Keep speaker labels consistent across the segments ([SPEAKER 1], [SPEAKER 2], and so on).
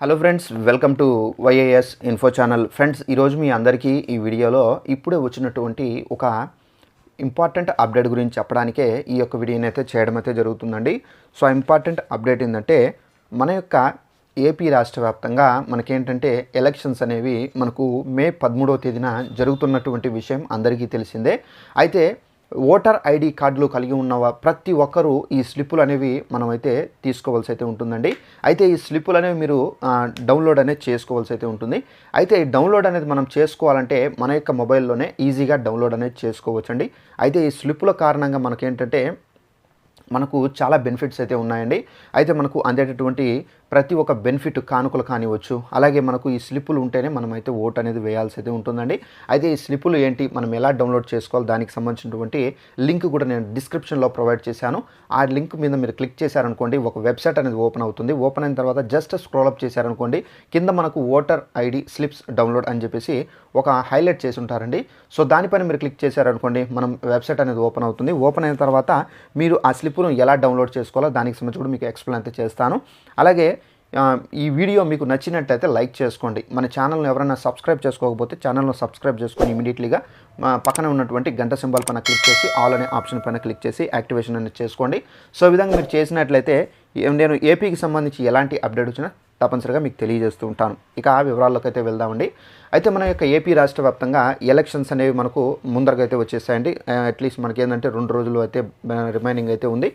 [SPEAKER 1] Hello friends welcome to YAS info channel friends ఈరోజు మీ అందరికీ ఈ వీడియోలో ఇప్పుడే వచ్చినటువంటి ఒక ఇంపార్టెంట్ అప్డేట్ గురించి చెప్పడానికే ఈ యొక్క వీడియోని అయితే చేయడం అయితే జరుగుతుందండి. సో ఇంపార్టెంట్ అప్డేట్ ఏంటంటే మన యొక్క ఏపీ రాష్ట్ర వ్యాప్తంగా మనకేంటంటే ఎలక్షన్స్ అనేవి మనకు మే పదమూడవ తేదీన జరుగుతున్నటువంటి విషయం అందరికీ తెలిసిందే. అయితే ఓటర్ ఐడి కార్డులు కలిగి ఉన్న ప్రతి ఒక్కరూ ఈ స్లిప్పులు అనేవి మనమైతే తీసుకోవాల్సి అయితే ఉంటుందండి. అయితే ఈ స్లిప్పులు అనేవి మీరు డౌన్లోడ్ అనేది చేసుకోవాల్సి అయితే ఉంటుంది. అయితే ఈ డౌన్లోడ్ అనేది మనం చేసుకోవాలంటే మన యొక్క మొబైల్లోనే ఈజీగా డౌన్లోడ్ అనేది చేసుకోవచ్చండి. అయితే ఈ స్లిప్పుల కారణంగా మనకేంటంటే మనకు చాలా బెనిఫిట్స్ అయితే ఉన్నాయండి. అయితే మనకు అందేటటువంటి ప్రతి ఒక్క బెనిఫిట్ కానుకలు కానివచ్చు అలాగే మనకు ఈ స్లిప్పులు ఉంటేనే మనం అయితే ఓట్ అనేది వేయాల్సి అయితే ఉంటుందండి. అయితే ఈ స్లిప్పులు ఏంటి మనం ఎలా డౌన్లోడ్ చేసుకోవాలి దానికి సంబంధించినటువంటి లింక్ కూడా నేను డిస్క్రిప్షన్లో ప్రొవైడ్ చేశాను. ఆ లింక్ మీద మీరు క్లిక్ చేశారనుకోండి ఒక వెబ్సైట్ అనేది ఓపెన్ అవుతుంది. ఓపెన్ అయిన తర్వాత జస్ట్ స్క్రోల్ అప్ చేశారనుకోండి కింద మనకు ఓటర్ ఐడి స్లిప్స్ డౌన్లోడ్ అని చెప్పేసి ఒక హైలైట్ చేసి ఉంటారండి. సో దానిపైన మీరు క్లిక్ చేశారనుకోండి మనం వెబ్సైట్ అనేది ఓపెన్ అవుతుంది. ఓపెన్ అయిన తర్వాత మీరు ఆ స్లిప్ను ఎలా డౌన్లోడ్ చేసుకోవాలో దానికి సంబంధించి కూడా మీకు ఎక్స్ప్లెయిన్ అయితే చేస్తాను. అలాగే ఈ వీడియో మీకు నచ్చినట్టయితే లైక్ చేసుకోండి. మన ఛానల్ని ఎవరైనా సబ్స్క్రైబ్ చేసుకోకపోతే ఛానల్ను సబ్స్క్రైబ్ చేసుకొని ఇమీడియట్లీగా పక్కన ఉన్నటువంటి గంట సింబల్ పైన క్లిక్ చేసి ఆల్ అనే ఆప్షన్ పైన క్లిక్ చేసి యాక్టివేషన్ అనేది చేసుకోండి. సో ఈ విధంగా మీరు చేసినట్లయితే నేను ఏపీకి సంబంధించి ఎలాంటి అప్డేట్ వచ్చినా తప్పనిసరిగా మీకు తెలియజేస్తూ ఉంటాను. ఇక ఆ వివరాల్లోకి అయితే వెళ్దామండి. అయితే మన యొక్క ఏపీ రాష్ట్ర వ్యాప్తంగా ఎలక్షన్స్ అనేవి మనకు ముందరగా అయితే వచ్చేసాయండి. అట్లీస్ట్ మనకి ఏంటంటే రెండు రోజులు అయితే రిమైనింగ్ అయితే ఉంది.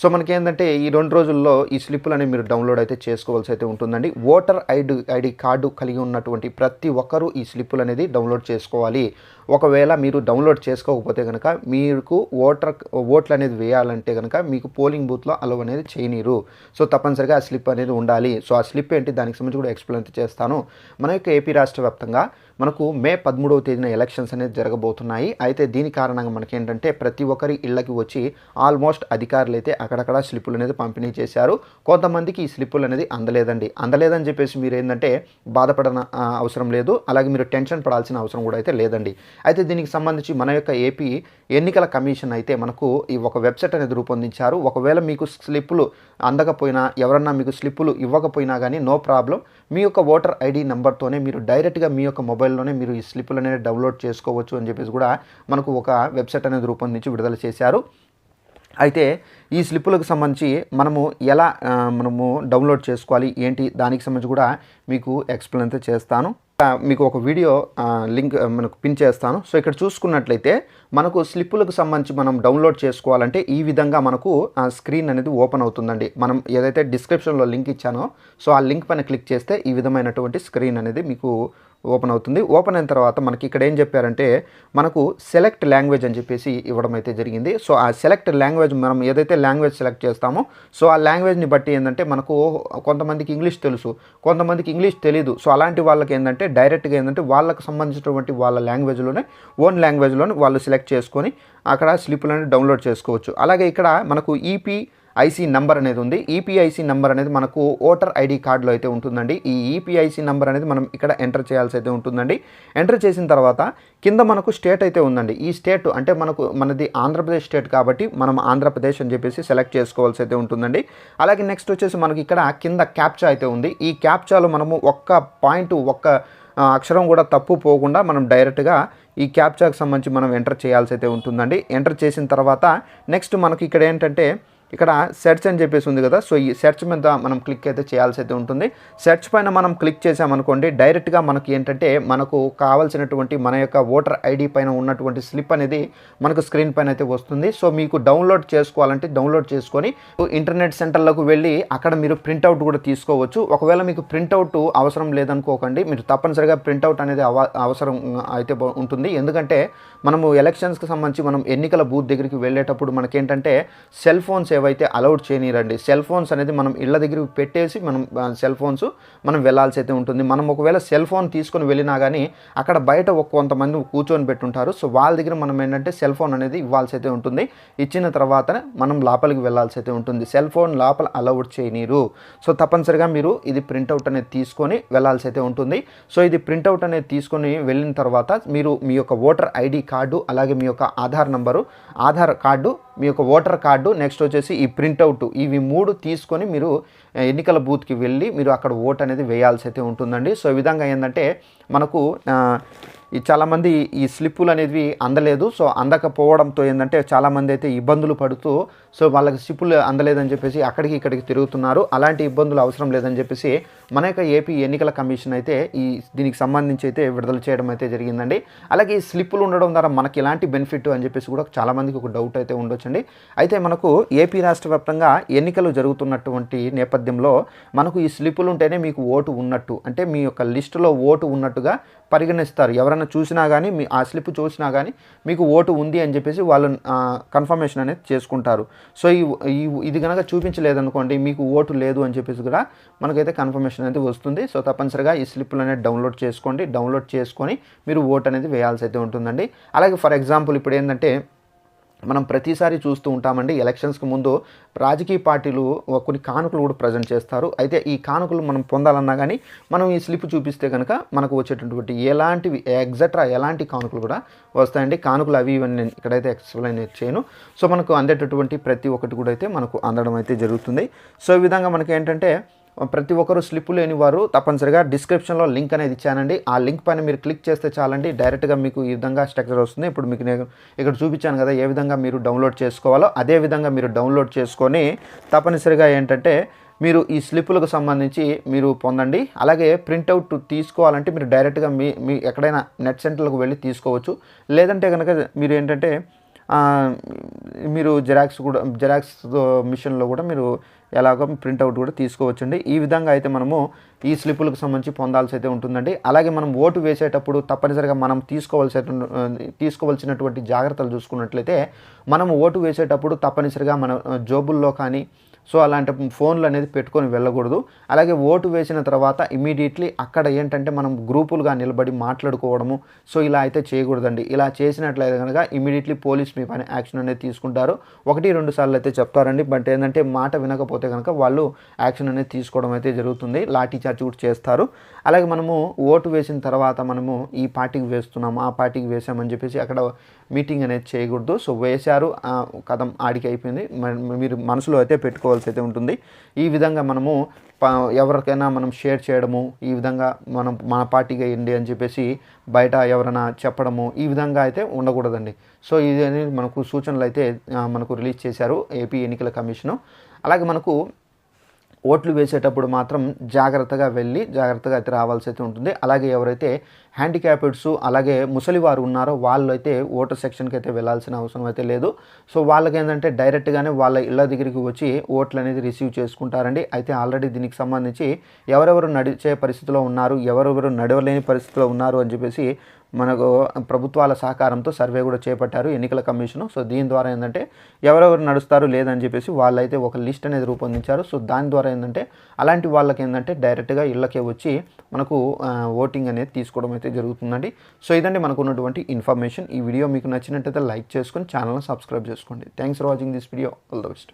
[SPEAKER 1] సో మనకి ఏంటంటే ఈ రెండు రోజుల్లో ఈ స్లిప్పులు అనేవి మీరు డౌన్లోడ్ అయితే చేసుకోవాల్సి అయితే ఉంటుందండి. ఓటర్ ఐడి ఐడి కార్డు కలిగి ఉన్నటువంటి ప్రతి ఒక్కరూ ఈ స్లిప్పులు అనేది డౌన్లోడ్ చేసుకోవాలి. ఒకవేళ మీరు డౌన్లోడ్ చేసుకోకపోతే కనుక మీకు ఓటర్ ఓట్లు అనేది వేయాలంటే కనుక మీకు పోలింగ్ బూత్లో అలవ్ అనేది చేయనీరు. సో తప్పనిసరిగా ఆ స్లిప్ అనేది ఉండాలి. సో ఆ స్లిప్ ఏంటి? దానికి సంబంధించి కూడా ఎక్స్ప్లెయిన్ చేస్తాను. మన యొక్క ఏపీ రాష్ట్ర వ్యాప్తంగా మనకు మే పదమూడవ తేదీన ఎలక్షన్స్ అనేది జరగబోతున్నాయి. అయితే దీని కారణంగా మనకేంటంటే ప్రతి ఒక్కరి ఇళ్ళకి వచ్చి ఆల్మోస్ట్ అధికారులు అయితే అక్కడక్కడ స్లిప్పులు అనేది పంపిణీ చేశారు. కొంతమందికి ఈ స్లిప్పులు అనేది అందలేదండి. అందలేదని చెప్పేసి మీరు ఏంటంటే బాధపడన అవసరం లేదు. అలాగే మీరు టెన్షన్ పడాల్సిన అవసరం కూడా అయితే లేదండి. అయితే దీనికి సంబంధించి మన యొక్క ఏపీ ఎన్నికల కమిషన్ అయితే మనకు ఈ ఒక వెబ్సైట్ అనేది రూపొందించారు. ఒకవేళ మీకు స్లిప్పులు అందకపోయినా ఎవరన్నా మీకు స్లిప్పులు ఇవ్వకపోయినా కానీ నో ప్రాబ్లం. మీ యొక్క ఓటర్ ఐడి నెంబర్తోనే మీరు డైరెక్ట్గా మీ యొక్క మొబైల్ మొబైల్లోనే మీరు ఈ స్లిప్పులు అనేది డౌన్లోడ్ చేసుకోవచ్చు అని చెప్పేసి కూడా మనకు ఒక వెబ్సైట్ అనేది రూపొందించి విడుదల చేశారు. అయితే ఈ స్లిప్పులకు సంబంధించి మనము ఎలా మనము డౌన్లోడ్ చేసుకోవాలి ఏంటి దానికి సంబంధించి కూడా మీకు ఎక్స్ప్లెయిన్ అయితే చేస్తాను. మీకు ఒక వీడియో లింక్ మనకు పిన్ చేస్తాను. సో ఇక్కడ చూసుకున్నట్లయితే మనకు స్లిప్పులకు సంబంధించి మనం డౌన్లోడ్ చేసుకోవాలంటే ఈ విధంగా మనకు ఆ స్క్రీన్ అనేది ఓపెన్ అవుతుందండి. మనం ఏదైతే డిస్క్రిప్షన్లో లింక్ ఇచ్చానో సో ఆ లింక్ పైన క్లిక్ చేస్తే ఈ విధమైనటువంటి స్క్రీన్ అనేది మీకు ఓపెన్ అవుతుంది. ఓపెన్ అయిన తర్వాత మనకి ఇక్కడ ఏం చెప్పారంటే మనకు సెలెక్ట్ లాంగ్వేజ్ అని చెప్పేసి ఇవ్వడం అయితే జరిగింది. సో ఆ సెలెక్ట్ లాంగ్వేజ్ మనం ఏదైతే లాంగ్వేజ్ సెలెక్ట్ చేస్తామో సో ఆ లాంగ్వేజ్ని బట్టి ఏంటంటే మనకు కొంతమందికి ఇంగ్లీష్ తెలుసు కొంతమందికి ఇంగ్లీష్ తెలియదు సో అలాంటి వాళ్ళకి ఏంటంటే డైరెక్ట్గా ఏంటంటే వాళ్ళకి సంబంధించినటువంటి వాళ్ళ లాంగ్వేజ్లోనే ఓన్ లాంగ్వేజ్లోనే వాళ్ళు సెలెక్ట్ చేసుకొని అక్కడ స్లిప్లను డౌన్లోడ్ చేసుకోవచ్చు. అలాగే ఇక్కడ మనకు ఈపీ ఐసీ నంబర్ అనేది ఉంది. ఈపీఐసి నంబర్ అనేది మనకు ఓటర్ ఐడి కార్డులో అయితే ఉంటుందండి. ఈ ఈపీఐసి నంబర్ అనేది మనం ఇక్కడ ఎంటర్ చేయాల్సి అయితే ఉంటుందండి. ఎంటర్ చేసిన తర్వాత కింద మనకు స్టేట్ అయితే ఉందండి. ఈ స్టేట్ అంటే మనకు మనది ఆంధ్రప్రదేశ్ స్టేట్ కాబట్టి మనం ఆంధ్రప్రదేశ్ అని చెప్పేసి సెలెక్ట్ చేసుకోవాల్సి అయితే ఉంటుందండి. అలాగే నెక్స్ట్ వచ్చేసి మనకి ఇక్కడ కింద క్యాప్చా అయితే ఉంది. ఈ క్యాప్చాలో మనము ఒక్క పాయింట్ ఒక్క అక్షరం కూడా తప్పు పోకుండా మనం డైరెక్ట్గా ఈ క్యాప్చాకి సంబంధించి మనం ఎంటర్ చేయాల్సి అయితే ఉంటుందండి. ఎంటర్ చేసిన తర్వాత నెక్స్ట్ మనకి ఇక్కడ ఏంటంటే ఇక్కడ సెర్చ్ అని చెప్పేసి ఉంది కదా. సో ఈ సెర్చ్ మీద మనం క్లిక్ అయితే చేయాల్సి అయితే ఉంటుంది. సెర్చ్ పైన మనం క్లిక్ చేసామనుకోండి డైరెక్ట్గా మనకి ఏంటంటే మనకు కావాల్సినటువంటి మన యొక్క ఓటర్ ఐడి పైన ఉన్నటువంటి స్లిప్ అనేది మనకు స్క్రీన్ పైన అయితే వస్తుంది. సో మీకు డౌన్లోడ్ చేసుకోవాలంటే డౌన్లోడ్ చేసుకొని ఇంటర్నెట్ సెంటర్లకు వెళ్ళి అక్కడ మీరు ప్రింట్అవుట్ కూడా తీసుకోవచ్చు. ఒకవేళ మీకు ప్రింట్అవుట్ అవసరం లేదనుకోకండి మీరు తప్పనిసరిగా ప్రింట్అవుట్ అనేది అవ అవసరం అయితే ఉంటుంది. ఎందుకంటే మనము ఎలక్షన్స్కి సంబంధించి మనం ఎన్నికల బూత్ దగ్గరికి వెళ్ళేటప్పుడు మనకేంటంటే సెల్ ఫోన్స్ ఏవైతే అలౌడ్ చేయనీరండి సెల్ ఫోన్స్ అనేది మనం ఇళ్ళ దగ్గరికి పెట్టేసి మనం సెల్ ఫోన్స్ మనం వెళ్ళాల్సి అయితే ఉంటుంది. మనం ఒకవేళ సెల్ ఫోన్ తీసుకొని వెళ్ళినా కానీ అక్కడ బయట ఒక కొంతమంది కూర్చొని పెట్టుంటారు. సో వాళ్ళ దగ్గర మనం ఏంటంటే సెల్ ఫోన్ అనేది ఇవ్వాల్సి అయితే ఉంటుంది. ఇచ్చిన తర్వాత మనం లోపలికి వెళ్ళాల్సి అయితే ఉంటుంది. సెల్ ఫోన్ లోపల అలౌడ్ చేయనీరు. సో తప్పనిసరిగా మీరు ఇది ప్రింట్అవుట్ అనేది తీసుకొని వెళ్ళాల్సి అయితే ఉంటుంది. సో ఇది ప్రింట్అవుట్ అనేది తీసుకొని వెళ్ళిన తర్వాత మీరు మీ యొక్క ఓటర్ ఐడి కార్డు అలాగే మీ యొక్క ఆధార్ నంబరు ఆధార్ కార్డు మీ యొక్క ఓటర్ కార్డు నెక్స్ట్ వచ్చేసి వచ్చేసి ఈ ప్రింట్అవుట్ ఇవి మూడు తీసుకొని మీరు ఎన్నికల బూత్కి వెళ్ళి మీరు అక్కడ ఓట్ అనేది వేయాల్సి అయితే ఉంటుందండి. సో ఈ విధంగా ఏంటంటే మనకు ఈ చాలామంది ఈ స్లిప్పులు అనేవి అందలేదు. సో అందకపోవడంతో ఏంటంటే చాలామంది అయితే ఇబ్బందులు పడుతూ సో వాళ్ళకి స్లిప్పులు అందలేదని చెప్పేసి అక్కడికి ఇక్కడికి తిరుగుతున్నారు. అలాంటి ఇబ్బందులు అవసరం లేదని చెప్పేసి మన యొక్క ఏపీ ఎన్నికల కమిషన్ అయితే ఈ దీనికి సంబంధించి అయితే విడుదల చేయడం అయితే జరిగిందండి. అలాగే ఈ స్లిప్పులు ఉండడం ద్వారా మనకి ఎలాంటి బెనిఫిట్ అని చెప్పేసి కూడా చాలామందికి ఒక డౌట్ అయితే ఉండొచ్చండి. అయితే మనకు ఏపీ రాష్ట్ర వ్యాప్తంగా ఎన్నికలు జరుగుతున్నటువంటి నేపథ్యంలో మనకు ఈ స్లిప్పులు ఉంటేనే మీకు ఓటు ఉన్నట్టు అంటే మీ యొక్క లిస్టులో ఓటు ఉన్నట్టుగా పరిగణిస్తారు. ఎవరైనా చూసినా కానీ మీ ఆ స్లిప్ చూసినా కానీ మీకు ఓటు ఉంది అని చెప్పేసి వాళ్ళు కన్ఫర్మేషన్ అనేది చేసుకుంటారు. సో ఈ ఇది కనుక చూపించలేదనుకోండి మీకు ఓటు లేదు అని చెప్పేసి కూడా మనకైతే కన్ఫర్మేషన్ అనేది వస్తుంది. సో తప్పనిసరిగా ఈ స్లిప్లు అనేది డౌన్లోడ్ చేసుకోండి. డౌన్లోడ్ చేసుకొని మీరు ఓటు అనేది వేయాల్సి అయితే ఉంటుందండి. అలాగే ఫర్ ఎగ్జాంపుల్ ఇప్పుడు ఏంటంటే మనం ప్రతిసారి చూస్తూ ఉంటామండి. ఎలక్షన్స్కి ముందు రాజకీయ పార్టీలు కొన్ని కానుకలు కూడా ప్రజెంట్ చేస్తారు. అయితే ఈ కానుకలు మనం పొందాలన్నా కానీ మనం ఈ స్లిప్ చూపిస్తే కనుక మనకు వచ్చేటటువంటి ఎలాంటివి ఎగ్జట్రా ఎలాంటి కానుకలు కూడా వస్తాయండి. కానుకలు అవి ఇవన్నీ నేను ఇక్కడైతే ఎక్స్ప్లెయిన్ చేయను. సో మనకు అందేటటువంటి ప్రతి ఒక్కటి కూడా అయితే మనకు అందడం అయితే జరుగుతుంది. సో ఈ విధంగా మనకి ఏంటంటే ప్రతి ఒక్కరు స్లిప్ లేని వారు తప్పనిసరిగా డిస్క్రిప్షన్లో లింక్ అనేది ఇచ్చానండి. ఆ లింక్ పైన మీరు క్లిక్ చేస్తే చాలండి. డైరెక్ట్గా మీకు ఈ విధంగా స్ట్రక్చర్ వస్తుంది. ఇప్పుడు మీకు నేను ఇక్కడ చూపించాను కదా ఏ విధంగా మీరు డౌన్లోడ్ చేసుకోవాలో. అదే విధంగా మీరు డౌన్లోడ్ చేసుకొని తప్పనిసరిగా ఏంటంటే మీరు ఈ స్లిప్పులకు సంబంధించి మీరు పొందండి. అలాగే ప్రింట్అవుట్ తీసుకోవాలంటే మీరు డైరెక్ట్గా మీ మీ ఎక్కడైనా నెట్ సెంటర్లకు వెళ్ళి తీసుకోవచ్చు. లేదంటే కనుక మీరు ఏంటంటే మీరు జెరాక్స్ కూడా జెరాక్స్ మిషన్లో కూడా మీరు ఎలాగో ప్రింట్అవుట్ కూడా తీసుకోవచ్చండి. ఈ విధంగా అయితే మనము ఈ స్లిప్పులకు సంబంధించి పొందాల్సి అయితే ఉంటుందండి. అలాగే మనం ఓటు వేసేటప్పుడు తప్పనిసరిగా మనం తీసుకోవాల్సి తీసుకోవాల్సినటువంటి జాగ్రత్తలు చూసుకున్నట్లయితే మనం ఓటు వేసేటప్పుడు తప్పనిసరిగా మన జోబుల్లో కానీ సో అలాంటి ఫోన్లు అనేది పెట్టుకొని వెళ్ళకూడదు. అలాగే ఓటు వేసిన తర్వాత ఇమీడియట్లీ అక్కడ ఏంటంటే మనం గ్రూపులుగా నిలబడి మాట్లాడుకోవడము సో ఇలా అయితే చేయకూడదండి. ఇలా చేసినట్లయితే కనుక ఇమీడియట్లీ పోలీస్ మీ పైన యాక్షన్ అనేది తీసుకుంటారు. ఒకటి రెండు సార్లు అయితే చెప్తారండి. బట్ ఏంటంటే మాట వినకపోతే కనుక వాళ్ళు యాక్షన్ అనేది తీసుకోవడం అయితే జరుగుతుంది. లాఠీ చార్జ్ కూడా చేస్తారు. అలాగే మనము ఓటు వేసిన తర్వాత మనము ఈ పార్టీకి వేస్తున్నాము ఆ పార్టీకి వేసామని చెప్పేసి అక్కడ మీటింగ్ అనేది చేయకూడదు. సో వేశారు. ఆ, కథం ఆడికి అయిపోయింది. మీరు మనసులో అయితే పెట్టుకోవాల్సి అయితే ఉంటుంది. ఈ విధంగా మనము ఎవరికైనా మనం షేర్ చేయడము ఈ విధంగా మనం మన పార్టీగా ఇండి అని చెప్పేసి బయట ఎవరైనా చెప్పడము ఈ విధంగా అయితే ఉండకూడదండి. సో ఇది అనేది మనకు సూచనలు అయితే మనకు రిలీజ్ చేశారు ఏపీ ఎన్నికల కమిషను. అలాగే మనకు ఓట్లు వేసేటప్పుడు మాత్రం జాగ్రత్తగా వెళ్ళి జాగ్రత్తగా అయితే రావాల్సి అయితే ఉంటుంది. అలాగే ఎవరైతే హ్యాండిక్యాప్డ్స్ అలాగే ముసలి వారు ఉన్నారో వాళ్ళు అయితే ఓటర్ సెక్షన్కి అయితే వెళ్ళాల్సిన అవసరం అయితే లేదు. సో వాళ్ళకి ఏంటంటే డైరెక్ట్గానే వాళ్ళ ఇళ్ళ దగ్గరికి వచ్చి ఓట్లు అనేది రిసీవ్ చేసుకుంటారండి. అయితే ఆల్రెడీ దీనికి సంబంధించి ఎవరెవరు నడిచే పరిస్థితిలో ఉన్నారు ఎవరెవరు నడవలేని పరిస్థితిలో ఉన్నారు అని చెప్పేసి మనకు ప్రభుత్వాల సహకారంతో సర్వే కూడా చేపట్టారు ఎన్నికల కమిషను. సో దీని ద్వారా ఏంటంటే ఎవరెవరు నడుస్తారు లేదని చెప్పేసి వాళ్ళైతే ఒక లిస్ట్ అనేది రూపొందించారు. సో దాని ద్వారా ఏంటంటే అలాంటి వాళ్ళకి ఏంటంటే డైరెక్ట్గా ఇళ్ళకే వచ్చి మనకు ఓటింగ్ అనేది తీసుకోవడం అయితే జరుగుతుందండి. సో ఇదండి మనకు ఉన్నటువంటి ఇన్ఫర్మేషన్. ఈ వీడియో మీకు నచ్చినట్టయితే లైక్ చేసుకొని ఛానల్ని సబ్స్క్రైబ్ చేసుకోండి. Thanks for watching this video. All the best.